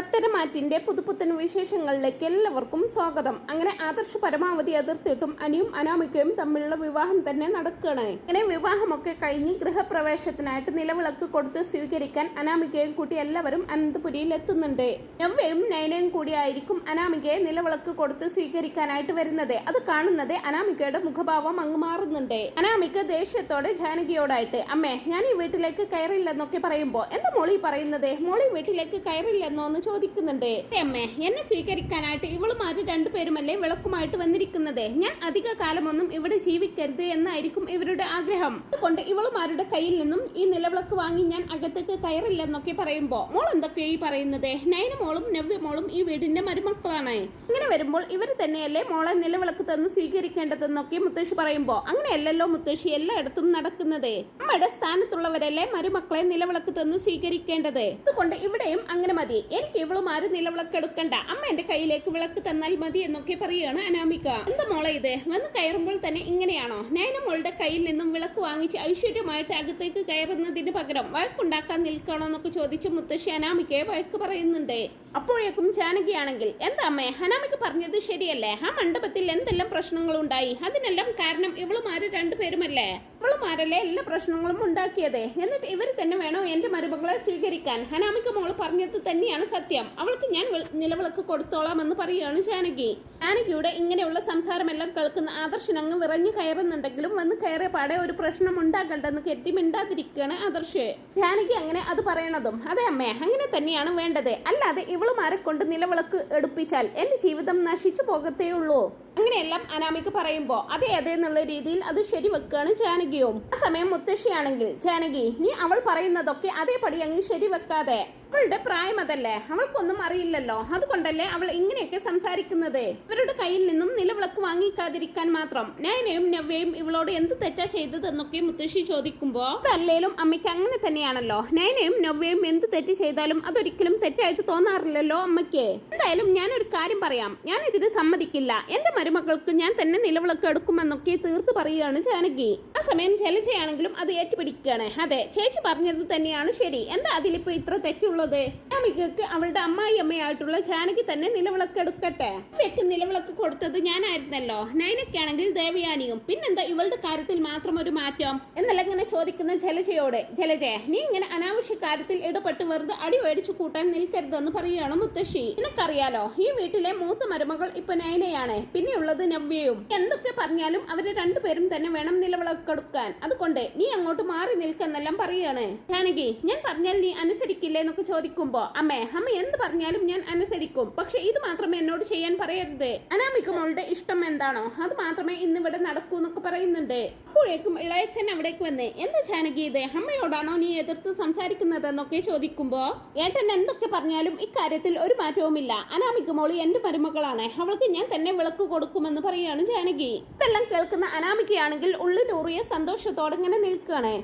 പത്തരമാറ്റിന്റെ പുതുപുത്തൻ വിശേഷങ്ങളിലേക്ക് എല്ലാവർക്കും സ്വാഗതം. അങ്ങനെ ആദർശ് പരമാവധി അതിർത്തിട്ടും അനിയും അനാമികയും തമ്മിലുള്ള വിവാഹം തന്നെ നടക്കുകയാണ്. അങ്ങനെ വിവാഹമൊക്കെ കഴിഞ്ഞ് ഗൃഹപ്രവേശത്തിനായിട്ട് നിലവിളക്ക് കൊടുത്ത് സ്വീകരിക്കാൻ അനാമികയും കൂട്ടി എല്ലാവരും അനന്തപുരിയിൽ എത്തുന്നുണ്ട്. നവ്യയും നയനയും കൂടിയായിരിക്കും അനാമികയെ നിലവിളക്ക് കൊടുത്ത് സ്വീകരിക്കാനായിട്ട് വരുന്നത്. അത് കാണുന്നത് അനാമികയുടെ മുഖഭാവം അങ്ങ് മാറുന്നുണ്ട്. അനാമിക ദേഷ്യത്തോടെ ജാനകിയോടായിട്ട് അമ്മേ ഞാൻ ഈ വീട്ടിലേക്ക് കയറില്ലെന്നൊക്കെ പറയുമ്പോ എന്താ മോളി പറയുന്നത്? മോളി വീട്ടിലേക്ക് കയറില്ലെന്നോ എന്ന് ചോദിക്കുന്നുണ്ട്. "ഏ അമ്മേ എന്നെ സ്വീകരിക്കാനായിട്ട് ഇവളുമാര് രണ്ടുപേരുമല്ലേ വിളക്കുമായിട്ട് വന്നിരിക്കുന്നത്? ഞാൻ അധിക കാലമൊന്നും ഇവിടെ ജീവിക്കരുത് എന്നായിരിക്കും ഇവരുടെ ആഗ്രഹം. അതുകൊണ്ട് ഇവളുമാരുടെ കയ്യിൽ നിന്നും ഈ നിലവിളക്ക് വാങ്ങി ഞാൻ അകത്തേക്ക് കയറില്ലെന്നൊക്കെ പറയുമ്പോ മോൾ എന്തൊക്കെയോ ഈ പറയുന്നത്? നയന മോളും നവ്യ മോളും ഈ വീടിന്റെ മരുമക്കളാണ്. അങ്ങനെ വരുമ്പോൾ ഇവർ തന്നെയല്ലേ മോളെ നിലവിളക്ക് തന്ന് സ്വീകരിക്കേണ്ടതെന്നൊക്കെ മുത്തശ്ശി പറയുമ്പോ അങ്ങനെയല്ലല്ലോ മുത്തശ്ശി എല്ലായിടത്തും നടക്കുന്നത്? അമ്മയുടെ സ്ഥാനത്തുള്ളവരല്ലേ മരുമക്കളെ നിലവിളക്ക് തന്നു സ്വീകരിക്കേണ്ടത്? അതുകൊണ്ട് ഇവിടെയും അങ്ങനെ മതി. എനിക്ക് ഇവളുമാര് നിലവിളക്ക് എടുക്കണ്ട. അമ്മ എന്റെ കയ്യിലേക്ക് വിളക്ക് തന്നാൽ മതി എന്നൊക്കെ പറയുകയാണ് അനാമിക. എന്താ മോളെ ഇത്? വന്ന് കയറുമ്പോൾ തന്നെ ഇങ്ങനെയാണോ? നയന മോളുടെ കയ്യിൽ നിന്നും വിളക്ക് വാങ്ങിച്ച് ഐശ്വര്യമായിട്ട് അകത്തേക്ക് കയറുന്നതിന് പകരം വഴക്കുണ്ടാക്കാൻ നിൽക്കണോ എന്നൊക്കെ ചോദിച്ച് മുത്തശ്ശി അനാമികയെ വഴക്ക് പറയുന്നുണ്ട്. അപ്പോഴേക്കും ജാനകിയാണെങ്കിൽ എന്താ അമ്മേ ഹനാമയ്ക്ക് പറഞ്ഞത് ശരിയല്ലേ? ആ മണ്ഡപത്തിൽ എന്തെല്ലാം പ്രശ്നങ്ങളുണ്ടായി? അതിനെല്ലാം കാരണം ഇവളുമാര് രണ്ടുപേരുമല്ലേ? ഇവളുമാരല്ലേ എല്ലാ പ്രശ്നങ്ങളും ഉണ്ടാക്കിയത്? എന്നിട്ട് ഇവർ തന്നെ വേണോ എന്റെ മരുമകളെ സ്വീകരിക്കാൻ? ഹനാമിക്ക് മോൾ പറഞ്ഞത് തന്നെയാണ് സത്യം. അവൾക്ക് ഞാൻ വിള- നിലവിളക്ക് കൊടുത്തോളാം എന്ന് പറയുകയാണ് ജാനകി. ജാനകിയുടെ ഇങ്ങനെയുള്ള സംസാരമെല്ലാം കേൾക്കുന്ന ആദർശൻ അങ്ങ് വിറഞ്ഞു കയറുന്നുണ്ടെങ്കിലും വന്ന് കയറിയ പാടെ ഒരു പ്രശ്നം ഉണ്ടാകണ്ടെന്ന് കെട്ടി മിണ്ടാതിരിക്കുകയാണ് ആദർശ്. ജാനകി അങ്ങനെ അത് പറയണതും അതെ അമ്മേ അങ്ങനെ തന്നെയാണ് വേണ്ടത്. അല്ലാതെ ഇവളുമാരെ കൊണ്ട് നിലവിളക്ക് എടുപ്പിച്ചാൽ എന്റെ ജീവിതം നശിച്ചു പോകത്തേ ഉള്ളൂ അങ്ങനെയെല്ലാം അനാമിക്ക് പറയുമ്പോ അതെ അതെ എന്നുള്ള രീതിയിൽ അത് ശരി വെക്കുകയാണ് ജാനകിയും. ആ സമയം മുത്തശ്ശിയാണെങ്കിൽ ജാനകി നീ അവൾ പറയുന്നതൊക്കെ അതേപടി അങ്ങ് ശരി വെക്കാതെ അവളുടെ പ്രായം അതല്ലേ അവൾക്കൊന്നും അറിയില്ലല്ലോ. അതുകൊണ്ടല്ലേ അവൾ ഇങ്ങനെയൊക്കെ സംസാരിക്കുന്നത്. ഇവരുടെ കയ്യിൽ നിന്നും നിലവിളക്ക് വാങ്ങിക്കാതിരിക്കാൻ മാത്രം. നയനയും നവ്യയും ഇവളോട് എന്ത് തെറ്റാ ചെയ്തതെന്നൊക്കെ മുത്തശ്ശി ചോദിക്കുമ്പോ അതല്ലേലും അമ്മയ്ക്ക് അങ്ങനെ തന്നെയാണല്ലോ. നയനയും നവ്യയും എന്ത് തെറ്റ് ചെയ്താലും അതൊരിക്കലും തെറ്റായിട്ട് തോന്നാറില്ലല്ലോ അമ്മയ്ക്ക്. എന്തായാലും ഞാനൊരു കാര്യം പറയാം. ഞാൻ ഇതിന് സമ്മതിക്കില്ല. എന്റെ മരുമകൾക്ക് ഞാൻ തന്നെ നിലവിളക്ക് എടുക്കുമെന്നൊക്കെ തീർത്ത് പറയുകയാണ് ജാനകി. ആ സമയം ജലജയാണെങ്കിലും അത് ഏറ്റുപിടിക്കുകയാണ്. അതെ ചേച്ചി പറഞ്ഞത് തന്നെയാണ് ശരി. എന്താ അതിലിപ്പോ ഇത്ര തെറ്റുള്ളത്? അമികക്ക് അവളുടെ അമ്മായി അമ്മയായിട്ടുള്ള ജാനകി തന്നെ നിലവിളക്ക് എടുക്കട്ടെ? അമ്മയ്ക്ക് നിലവിളക്ക് കൊടുത്തത് ഞാനായിരുന്നല്ലോ. നയനക്കാണെങ്കിൽ ദേവയാനിയും. പിന്നെന്താ ഇവളുടെ കാര്യത്തിൽ മാത്രം ഒരു മാറ്റം? എന്നല്ല ഇങ്ങനെ ചോദിക്കുന്ന ജലജയോട്. ജലജ നീ ഇങ്ങനെ അനാവശ്യ കാര്യത്തിൽ ഇടപെട്ട് വെറുതെ അടി മേടിച്ചു കൂട്ടാൻ നിൽക്കരുതെന്ന് പറയുകയാണ് മുത്തശ്ശി. നിനക്കറിയാലോ ഈ വീട്ടിലെ മൂത്ത മരുമകൾ ഇപ്പൊ നയനയാണ്. പിന്നെയുള്ളത് നവ്യയും. എന്തൊക്കെ പറഞ്ഞാലും അവർ രണ്ടുപേരും തന്നെ വേണം നിലവിളക്കെടുക്കാൻ അതുകൊണ്ട് നീ അങ്ങോട്ട് മാറി നിൽക്കെന്നെല്ലാം പറയാണ്. ജാനകി ഞാൻ പറഞ്ഞാൽ നീ അനുസരിക്കില്ലേ എന്നൊക്കെ ചോദിക്കുമ്പോ അമ്മേ അമ്മ എന്ത് പറഞ്ഞാലും ഞാൻ അനുസരിക്കും. പക്ഷെ ഇത് മാത്രമേ എന്നോട് ചെയ്യാൻ പറയരുത്. അനാമിക മോളുടെ ഇഷ്ടം എന്താണോ അത് മാത്രമേ ഇന്നിവിടെ നടക്കൂ എന്നൊക്കെ പറയുന്നുണ്ട്. അപ്പോഴേക്കും ഇളയച്ചൻ അവിടേക്ക് വന്നേ. എന്താ ജാനകി ഇത്? അമ്മയോടാണോ നീ എതിർത്ത് സംസാരിക്കുന്നതെന്നൊക്കെ ചോദിക്കുമ്പോ ഏട്ടൻ എന്തൊക്കെ പറഞ്ഞാലും ഇക്കാര്യത്തിൽ ഒരു മാറ്റവുമില്ല. അനാമിക മോളി എന്റെ മരുമകളാണ്. അവൾക്ക് ഞാൻ തന്നെ വിളക്ക് കൊടുക്കുമെന്ന് പറയാണ് ജാനകി. ഇതെല്ലാം കേൾക്കുന്ന അനാമികയാണെങ്കിൽ ഉള്ളിലൂറിയ സന്തോഷത്തോടെ ഇങ്ങനെ നിൽക്കുകയാണ്.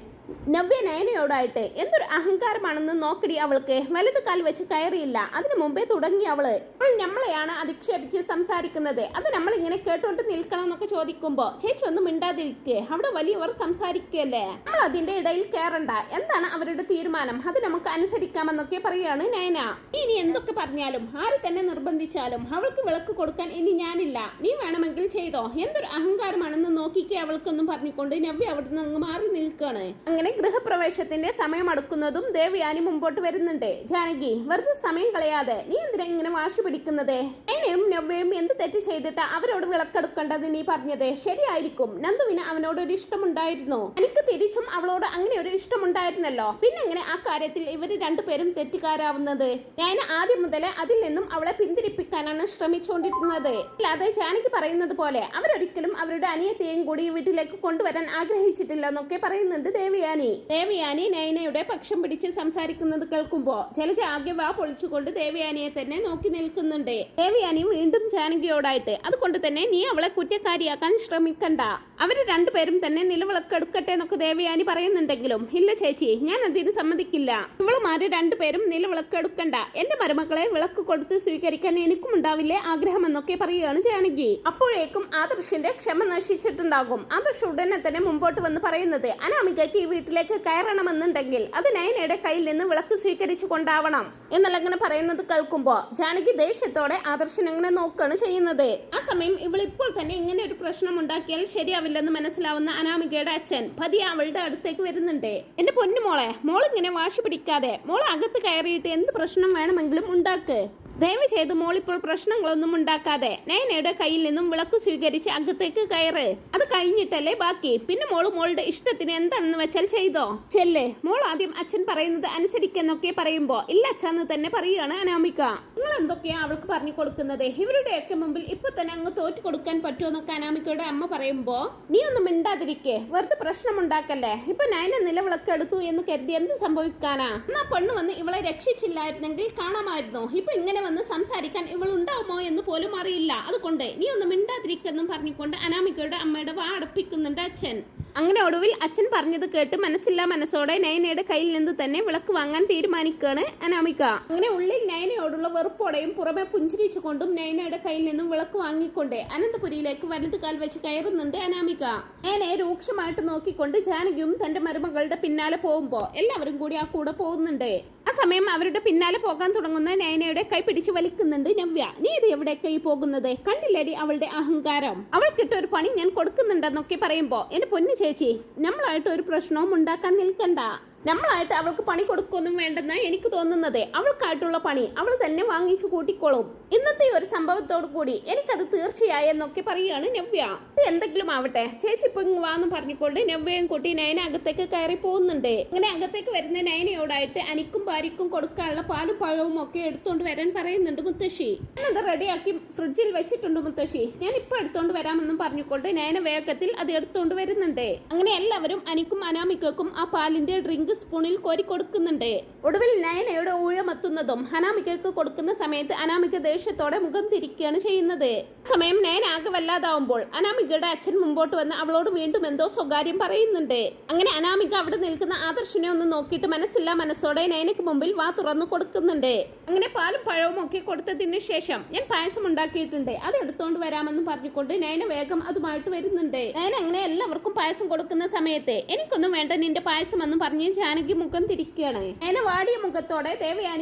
നവ്യ നയനയോടായിട്ട് എന്തൊരു അഹങ്കാരമാണെന്ന് നോക്കടി അവൾക്ക്. വലത് കാൽ വെച്ച് കയറിയില്ല. അതിനു മുമ്പേ തുടങ്ങി അവൾ. അവൾ നമ്മളെയാണ് അധിക്ഷേപിച്ച് സംസാരിക്കുന്നത്. അത് നമ്മൾ ഇങ്ങനെ കേട്ടോണ്ട് നിൽക്കണം എന്നൊക്കെ ചോദിക്കുമ്പോ ചേച്ചി ഒന്നും മിണ്ടാതിരിക്കേ. അവിടെ വലിയവർ സംസാരിക്കല്ലേ? നമ്മൾ അതിന്റെ ഇടയിൽ കയറണ്ട എന്താണ് അവരുടെ തീരുമാനം? അത് നമുക്ക് അനുസരിക്കാമെന്നൊക്കെ പറയാണ് നയന. ഇനി എന്തൊക്കെ പറഞ്ഞാലും ആര് തന്നെ നിർബന്ധിച്ചാലും അവൾക്ക് വിളക്ക് കൊടുക്കാൻ ഇനി ഞാനില്ല. നീ വേണമെങ്കിൽ ചെയ്തോ. എന്തൊരു അഹങ്കാരമാണെന്ന് നോക്കിക്കേ അവൾക്കൊന്നും പറഞ്ഞുകൊണ്ട് നവ്യ അവിടുന്ന് അങ്ങ് മാറി നിൽക്കാണ്. അങ്ങനെ ഗൃഹപ്രവേശത്തിന്റെ സമയം അടുക്കുന്നതും ദേവയാനി മുമ്പോട്ട് വരുന്നുണ്ട്. ജാനകി വെറുതെ സമയം കളയാതെ നീ എന്തിനാ ഇങ്ങനെ വാശി പിടിക്കുന്നത്? ഏനയും നവ്യയും എന്ത് തെറ്റ് ചെയ്തിട്ട് അവരോട് വിളക്കെടുക്കേണ്ടത് നീ പറഞ്ഞത്? ശരിയായിരിക്കും. നന്ദുവിന് അവനോട് ഒരു ഇഷ്ടമുണ്ടായിരുന്നു. എനിക്ക് തിരിച്ചും അവളോട് അങ്ങനെ ഒരു ഇഷ്ടമുണ്ടായിരുന്നല്ലോ. പിന്നെ എങ്ങനെ ആ കാര്യത്തിൽ ഇവർ രണ്ടുപേരും തെറ്റുകാരാവുന്നത്? ഞാൻ ആദ്യം മുതലേ അതിൽ നിന്നും അവളെ പിന്തിരിപ്പിക്കാനാണ് ശ്രമിച്ചുകൊണ്ടിരുന്നത്. അല്ലാതെ ജാനകി പറയുന്നത് പോലെ അവരൊരിക്കലും അവരുടെ അനിയത്തെയും കൂടി വീട്ടിലേക്ക് കൊണ്ടുവരാൻ ആഗ്രഹിച്ചിട്ടില്ല എന്നൊക്കെ പറയുന്നുണ്ട് ദേവയാനി. ദേവയാനി നയനയുടെ പക്ഷം പിടിച്ച് സംസാരിക്കുന്നത് കേൾക്കുമ്പോ ജലജ ആകെ വാ പൊളിച്ചുകൊണ്ട് ദേവയാനിയെ തന്നെ നോക്കി നിൽക്കുന്നുണ്ട്. ദേവയാനി വീണ്ടും ജാനകിയോടായിട്ട് അതുകൊണ്ട് തന്നെ നീ അവളെ കുറ്റക്കാരിയാക്കാൻ ശ്രമിക്കണ്ട. അവർ രണ്ടുപേരും തന്നെ നിലവിളക്ക് എടുക്കട്ടെ എന്നൊക്കെ ദേവയാനി പറയുന്നുണ്ടെങ്കിലും ഇല്ല ചേച്ചി ഞാൻ അതിന് സമ്മതിക്കില്ല. ഇവളുമാര് രണ്ടുപേരും നിലവിളക്ക് എടുക്കണ്ട. എന്റെ മരുമക്കളെ വിളക്ക് കൊടുത്ത് സ്വീകരിക്കാൻ എനിക്കും ഉണ്ടാവില്ലേ ആഗ്രഹം എന്നൊക്കെ പറയുകയാണ് ജാനകി. അപ്പോഴേക്കും ആദർശിന്റെ ക്ഷമ നശിച്ചിട്ടുണ്ടാകും. ആദർശ് ഉടനെ തന്നെ മുമ്പോട്ട് വന്ന് പറയുന്നത് അനാമികയ്ക്ക് ഈ വീട്ടിലേക്ക് കയറണമെന്നുണ്ടെങ്കിൽ അത് നയനയുടെ കയ്യിൽ നിന്ന് വിളക്ക് സ്വീകരിച്ചു കൊണ്ടാവണം. എന്നല്ലങ്ങനെ പറയുന്നത് കേൾക്കുമ്പോ ജാനകി ദേഷ്യത്തോടെ ആദർശൻ അങ്ങനെ നോക്കുകയാണ് ചെയ്യുന്നത്. ആ സമയം ഇവൾ ഇപ്പോൾ തന്നെ ഇങ്ങനെ ഒരു പ്രശ്നം ഉണ്ടാക്കിയാൽ ശരിയാവില്ലെന്ന് മനസ്സിലാവുന്ന അനാമികയുടെ അച്ഛൻ. പതിയെ അവളുടെ അടുത്തേക്ക് വരുന്നുണ്ട്. എന്റെ പൊന്നു മോളെ മോളിങ്ങനെ വാശി പിടിക്കാതെ മോൾ അകത്ത് കയറിയിട്ട് എന്ത് പ്രശ്നം വേണമെങ്കിലും ഉണ്ടാക്ക്. ദയവ് ചെയ്ത് മോളിപ്പോൾ പ്രശ്നങ്ങളൊന്നും ഉണ്ടാക്കാതെ നയനയുടെ കയ്യിൽ നിന്നും വിളക്ക് സ്വീകരിച്ച് അകത്തേക്ക് കയറ്. അത് കഴിഞ്ഞിട്ടല്ലേ ബാക്കി. പിന്നെ മോൾ മോളുടെ ഇഷ്ടത്തിന് എന്താണെന്ന് വെച്ചാൽ ചെയ്തോ? ചെല്ല്. മോൾ ആദ്യം അച്ഛൻ പറയുന്നത് അനുസരിക്കെന്നൊക്കെ പറയുമ്പോ ഇല്ല അച്ഛന്ന് തന്നെ പറയുകയാണ് അനാമിക. നിങ്ങൾ എന്തൊക്കെയാ അവൾക്ക് പറഞ്ഞു കൊടുക്കുന്നത്? ഇവരുടെയൊക്കെ മുമ്പിൽ ഇപ്പൊ തന്നെ അങ്ങ് തോറ്റു കൊടുക്കാൻ പറ്റുമെന്നൊക്കെ അനാമികയുടെ അമ്മ പറയുമ്പോ നീ ഒന്നും മിണ്ടാതിരിക്കേ. വെറുതെ പ്രശ്നം ഉണ്ടാക്കല്ലേ ഇപ്പൊ നയന നിലവിളക്ക് എടുത്തു എന്ന് കരുതി എന്ത് സംഭവിക്കാനാ? എന്നാ പെണ്ണ് വന്ന് ഇവളെ രക്ഷിച്ചില്ലായിരുന്നെങ്കിൽ കാണാമായിരുന്നു? ഇപ്പൊ ഇങ്ങനെ വന്ന് സംസാരിക്കാൻ ഇവൾ ഉണ്ടാവുമോ എന്ന് പോലും അറിയില്ല. അതുകൊണ്ട് നീ ഒന്നും മിണ്ടാതിരിക്കെന്നും പറഞ്ഞുകൊണ്ട് അനാമികയുടെ അമ്മയുടെ വാ അടപ്പിക്കുന്നുണ്ട് അച്ഛൻ. അങ്ങനെ ഒടുവിൽ അച്ഛൻ പറഞ്ഞത് കേട്ട് മനസ്സില്ല മനസ്സോടെ നയനയുടെ കയ്യിൽ നിന്ന് തന്നെ വിളക്ക് വാങ്ങാൻ തീരുമാനിക്കുകയാണ് അനാമിക. അങ്ങനെ ഉള്ളിൽ നയനയോടുള്ള വെറുപ്പോടെയും പുറമെ പുഞ്ചിരിച്ചുകൊണ്ടും നയനയുടെ കയ്യിൽ നിന്നും വിളക്ക് വാങ്ങിക്കൊണ്ട് അനന്തപുരിയിലേക്ക് വലത് കാൽ വെച്ച് കയറുന്നുണ്ട് അനാമിക. നയനയെ രൂക്ഷമായിട്ട് നോക്കിക്കൊണ്ട് ജാനകിയും തന്റെ മരുമകളുടെ പിന്നാലെ പോകുമ്പോ എല്ലാവരും കൂടി ആ കൂടെ പോകുന്നുണ്ട്. സമയം അവരുടെ പിന്നാലെ പോകാൻ തുടങ്ങുന്ന നയനയുടെ കൈ പിടിച്ചു വലിക്കുന്നുണ്ട് നവ്യ. നീ ഇത് എവിടേക്കാ ഈ പോകുന്നത്? കണ്ടില്ലേടി അവളുടെ അഹങ്കാരം? അവൾക്കിട്ട് ഒരു പണി ഞാൻ കൊടുക്കുന്നുണ്ടെന്നൊക്കെ പറയുമ്പോ എന്റെ പൊന്നു ചേച്ചി നമ്മളായിട്ട് ഒരു പ്രശ്നവും ഉണ്ടാക്കാൻ നിൽക്കണ്ട. നമ്മളായിട്ട് അവൾക്ക് പണി കൊടുക്കൊന്നും വേണ്ടെന്ന് എനിക്ക് തോന്നുന്നത്. അവൾക്കായിട്ടുള്ള പണി അവൾ തന്നെ വാങ്ങിച്ചു കൂട്ടിക്കോളും. ഇന്നത്തെ ഒരു സംഭവത്തോടു കൂടി എനിക്കത് തീർച്ചയായെന്നൊക്കെ പറയുകയാണ് നവ്യ. എന്തെങ്കിലും ആവട്ടെ. ചേച്ചി ഇപ്പൊ ഇങ്ങ് വാന്ന് പറഞ്ഞുകൊണ്ട് നവ്യയും കൂട്ടി നയന അകത്തേക്ക് കയറി പോകുന്നുണ്ട്. അങ്ങനെ അകത്തേക്ക് വരുന്ന നയനയോടായിട്ട് അനിക്കും ഭാര്യക്കും കൊടുക്കാനുള്ള പാലും പഴവും ഒക്കെ എടുത്തോണ്ട് വരാൻ പറയുന്നുണ്ട് മുത്തശ്ശി. ഞാനത് റെഡിയാക്കി ഫ്രിഡ്ജിൽ വെച്ചിട്ടുണ്ട് മുത്തശ്ശി. ഞാൻ ഇപ്പൊ എടുത്തോണ്ട് വരാമെന്നും പറഞ്ഞുകൊണ്ട് നയന വേഗത്തിൽ അത് എടുത്തോണ്ട് വരുന്നുണ്ട്. അങ്ങനെ എല്ലാവരും അനിക്കും അനാമിക്കും ആ പാലിന്റെ ഡ്രിങ്ക് സ്പൂണിൽ കോരി കൊടുക്കുന്നുണ്ട്. ഒടുവിൽ നയനയുടെ ഊഴമെത്തുന്നതും അനാമികക്ക് കൊടുക്കുന്ന സമയത്ത് അനാമിക ദേഷ്യത്തോടെ മുഖം തിരിക്കുകയാണ് ചെയ്യുന്നത്. സമയം നയൻ ആകെ വല്ലാതാവുമ്പോൾ അനാമികയുടെ അച്ഛൻ മുമ്പോട്ട് വന്ന് അവളോട് വീണ്ടും എന്തോ സ്വകാര്യം പറയുന്നുണ്ട്. അങ്ങനെ അനാമിക അവിടെ നിൽക്കുന്ന ആദർശനെ ഒന്ന് നോക്കിയിട്ട് മനസ്സില്ല മനസ്സോടെ നയനക്ക് മുമ്പിൽ വാ തുറന്നു കൊടുക്കുന്നുണ്ട്. അങ്ങനെ പാലും പഴവും ഒക്കെ കൊടുത്തതിന് ശേഷം ഞാൻ പായസം ഉണ്ടാക്കിയിട്ടുണ്ട്. അത് എടുത്തോണ്ട് വരാമെന്ന് പറഞ്ഞുകൊണ്ട് നയന വേഗം അതുമായിട്ട് വരുന്നുണ്ട്. നയന അങ്ങനെ എല്ലാവർക്കും പായസം കൊടുക്കുന്ന സമയത്ത് എനിക്കൊന്നും വേണ്ട നിന്റെ പായസം എന്ന് പറഞ്ഞ് ജാനകി മുഖം തിരിക്കുകയാണ്. നയന വാടിയ മുഖത്തോടെ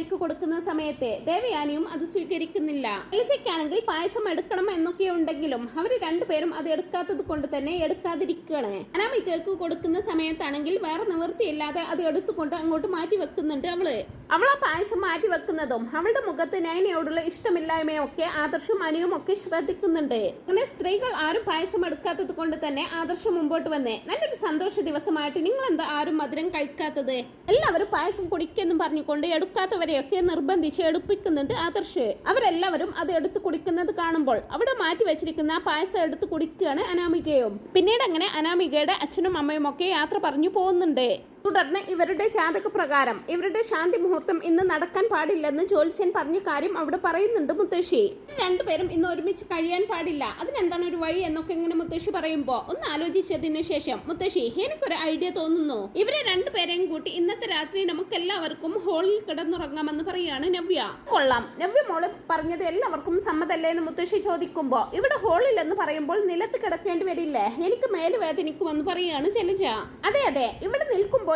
ദേവയാനിക്ക് കൊടുക്കുന്ന സമയത്ത് ദേവയാനിയും അത് സ്വീകരിക്കുന്നില്ല. എലിച്ചയ്ക്കാണെങ്കിൽ പായസം എടുക്കണം എന്നൊക്കെ ഉണ്ടെങ്കിലും അവർ രണ്ടുപേരും അത് എടുക്കാത്തത് കൊണ്ട് തന്നെ എടുക്കാതിരിക്കുകയാണ്. അനാമികൾക്ക് കൊടുക്കുന്ന സമയത്താണെങ്കിൽ വേറെ നിവൃത്തിയില്ലാതെ അത് എടുത്തുകൊണ്ട് അങ്ങോട്ട് മാറ്റി വെക്കുന്നുണ്ട് അവൾ. അവൾ ആ പായസം മാറ്റി വെക്കുന്നതും അവളുടെ മുഖത്ത് നയനയോടുള്ള ഇഷ്ടമില്ലായ്മയും ഒക്കെ ആദർശും അനിയും ഒക്കെ ശ്രദ്ധിക്കുന്നുണ്ട്. അങ്ങനെ സ്ത്രീകൾ ആരും പായസം എടുക്കാത്തത് കൊണ്ട് തന്നെ ആദർശം മുമ്പോട്ട് വന്നേ. നല്ലൊരു സന്തോഷ ദിവസമായിട്ട് നിങ്ങൾ എന്താ ആരും മധുരം കഴിക്കാത്തത്? എല്ലാവരും പായസം കുടിക്കെന്നും പറഞ്ഞുകൊണ്ട് എടുക്കാത്തവരെയൊക്കെ നിർബന്ധിച്ച് എടുപ്പിക്കുന്നുണ്ട് ആദർശ്. അവരെല്ലാവരും അത് എടുത്ത് കുടിക്കുന്നത് കാണുമ്പോൾ അവിടെ മാറ്റി വെച്ചിരിക്കുന്ന ആ പായസം എടുത്ത് കുടിക്കുകയാണ് അനാമികയും. പിന്നീട് അങ്ങനെ അനാമികയുടെ അച്ഛനും അമ്മയും ഒക്കെ യാത്ര പറഞ്ഞു പോകുന്നുണ്ട്. തുടർന്ന് ഇവരുടെ ജാതക പ്രകാരം ഇവരുടെ ശാന്തി മുഹൂർത്തം ഇന്ന് നടക്കാൻ പാടില്ലെന്ന് ജ്യോത്സ്യൻ പറഞ്ഞ കാര്യം അവിടെ പറയുന്നുണ്ട് മുത്തശ്ശി. രണ്ടുപേരും ഇന്ന് ഒരുമിച്ച് കഴിയാൻ പാടില്ല. അതിനെന്താണ് ഒരു വഴി എന്നൊക്കെ ഇങ്ങനെ മുത്തശ്ശി പറയുമ്പോ ഒന്ന് ആലോചിച്ചതിന് ശേഷം മുത്തശ്ശി എനിക്കൊരു ഐഡിയ തോന്നുന്നു. ഇവരെ രണ്ടുപേരെയും കൂട്ടി ഇന്നത്തെ രാത്രി നമുക്ക് എല്ലാവർക്കും ഹോളിൽ കിടന്നുറങ്ങാമെന്ന് പറയാണ് നവ്യ. കൊള്ളാം. നവ്യ മോൾ പറഞ്ഞത് എല്ലാവർക്കും സമ്മതല്ലേ എന്ന് മുത്തശ്ശി ചോദിക്കുമ്പോ ഇവിടെ ഹോളിൽ എന്ന് പറയുമ്പോൾ നിലത്ത് കിടക്കേണ്ടി വരില്ലേ? എനിക്ക് മേലുവേദനിക്കുമെന്ന് പറയാണ് ജലജ. അതെ അതെ. ഇവിടെ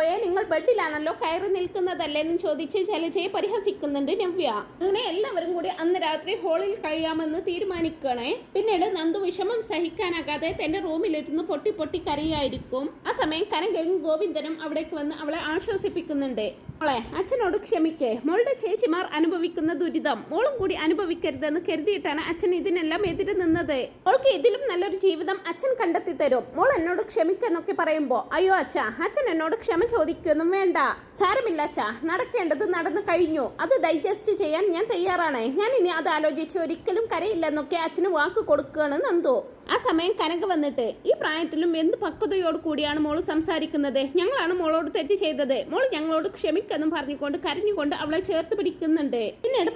നിൽക്കുമ്പോഴേ നിങ്ങൾ ബെഡിലാണല്ലോ കയറി നിൽക്കുന്നതല്ലേ എന്ന് ചോദിച്ച് ജലജയെ പരിഹസിക്കുന്നുണ്ട് നവ്യ. അങ്ങനെ എല്ലാവരും കൂടി അന്ന് രാത്രി ഹോളിൽ കഴിയാമെന്ന് തീരുമാനിക്കണേ പിന്നീട് നന്ദു വിഷമം സഹിക്കാനാകാതെ തന്റെ റൂമിലിരുന്ന് പൊട്ടി പൊട്ടി കരയായിരിക്കും. ആ സമയം കനകയും ഗോവിന്ദനും അവിടേക്ക് വന്ന് അവളെ ആശ്വസിപ്പിക്കുന്നുണ്ട്. മോളെ അച്ഛനോട് ക്ഷമിക്കേ. മോളുടെ ചേച്ചിമാർ അനുഭവിക്കുന്ന ദുരിതം. മോളും കൂടി അനുഭവിക്കരുതെന്ന് കരുതിയിട്ടാണ് അച്ഛൻ ഇതിനെല്ലാം എതിര് നിന്നത്. മോൾക്ക് ഇതിലും നല്ലൊരു ജീവിതം അച്ഛൻ കണ്ടെത്തി തരും. മോൾ എന്നോട് ക്ഷമിക്കെന്നൊക്കെ പറയുമ്പോ അയ്യോ അച്ഛ അച്ഛൻ എന്നോട് ക്ഷമ ചോദിക്കൊന്നും വേണ്ട. സാരമില്ല അച്ഛ നടക്കേണ്ടത് നടന്നു കഴിഞ്ഞു. അത് ഡൈജസ്റ്റ് ചെയ്യാൻ ഞാൻ തയ്യാറാണ്. ഞാൻ ഇനി അത് ആലോചിച്ച് ഒരിക്കലും കരയില്ലെന്നൊക്കെ അച്ഛന് വാക്ക് കൊടുക്കുകയാണ് നന്ദു. ആ സമയം കനക വന്നിട്ട് ഈ പ്രായത്തിലും എന്ത് പക്വതയോട് കൂടിയാണ് മോൾ സംസാരിക്കുന്നത്? ഞങ്ങളാണ് മോളോട് തെറ്റ് ചെയ്തത്. മോൾ ഞങ്ങളോട് ക്ഷമിക്കെന്നും പറഞ്ഞുകൊണ്ട് കരഞ്ഞുകൊണ്ട് അവളെ ചേർത്ത് പിടിക്കുന്നുണ്ട്. പിന്നീട്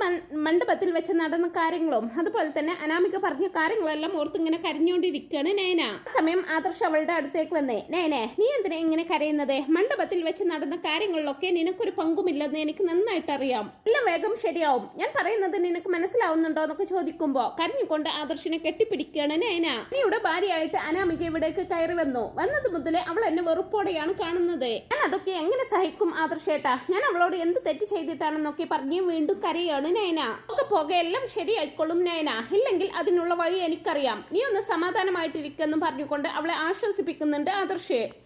മണ്ഡപത്തിൽ വെച്ച് നടന്ന കാര്യങ്ങളും അതുപോലെ തന്നെ അനാമിക പറഞ്ഞ കാര്യങ്ങളെല്ലാം ഓർത്ത് ഇങ്ങനെ കരഞ്ഞുകൊണ്ടിരിക്കുകയാണ് നയന. സമയം ആദർശ അവളുടെ അടുത്തേക്ക് വന്നേ. നയനെ നീ എന്തിനാ ഇങ്ങനെ കരയുന്നത്? മണ്ഡപത്തിൽ വെച്ച് നടന്ന കാര്യങ്ങളിലൊക്കെ നിനക്കൊരു പങ്കുമില്ലെന്ന് എനിക്ക് നന്നായിട്ട് അറിയാം എല്ലാം വേഗം ശരിയാവും. ഞാൻ പറയുന്നത് നിനക്ക് മനസ്സിലാവുന്നുണ്ടോ? എന്നൊക്കെ ചോദിക്കുമ്പോ കരഞ്ഞുകൊണ്ട് ആദർശിനെ കെട്ടിപ്പിടിക്കുകയാണ് നയന. നീയുടെ ഭാര്യയായിട്ട് അനാമിക ഇവിടേക്ക് കയറി വന്നു. വന്നത് മുതലേ അവൾ എന്നെ വെറുപ്പോടെയാണ് കാണുന്നത്. ഞാൻ അതൊക്കെ എങ്ങനെ സഹിക്കും ആദർശേട്ടാ? ഞാൻ അവളോട് എന്ത് തെറ്റ് ചെയ്തിട്ടാണെന്നൊക്കെ പറഞ്ഞു വീണ്ടും കരയാണ് നയന. ഒക്കെ പോകെ എല്ലാം ശരിയായിക്കൊള്ളും നയന. ഇല്ലെങ്കിൽ അതിനുള്ള വഴി എനിക്കറിയാം. നീ ഒന്ന് സമാധാനമായിട്ടിരിക്കെന്നും പറഞ്ഞുകൊണ്ട് അവളെ ആശ്വസിപ്പിക്കുന്നുണ്ട് ആദർശ്.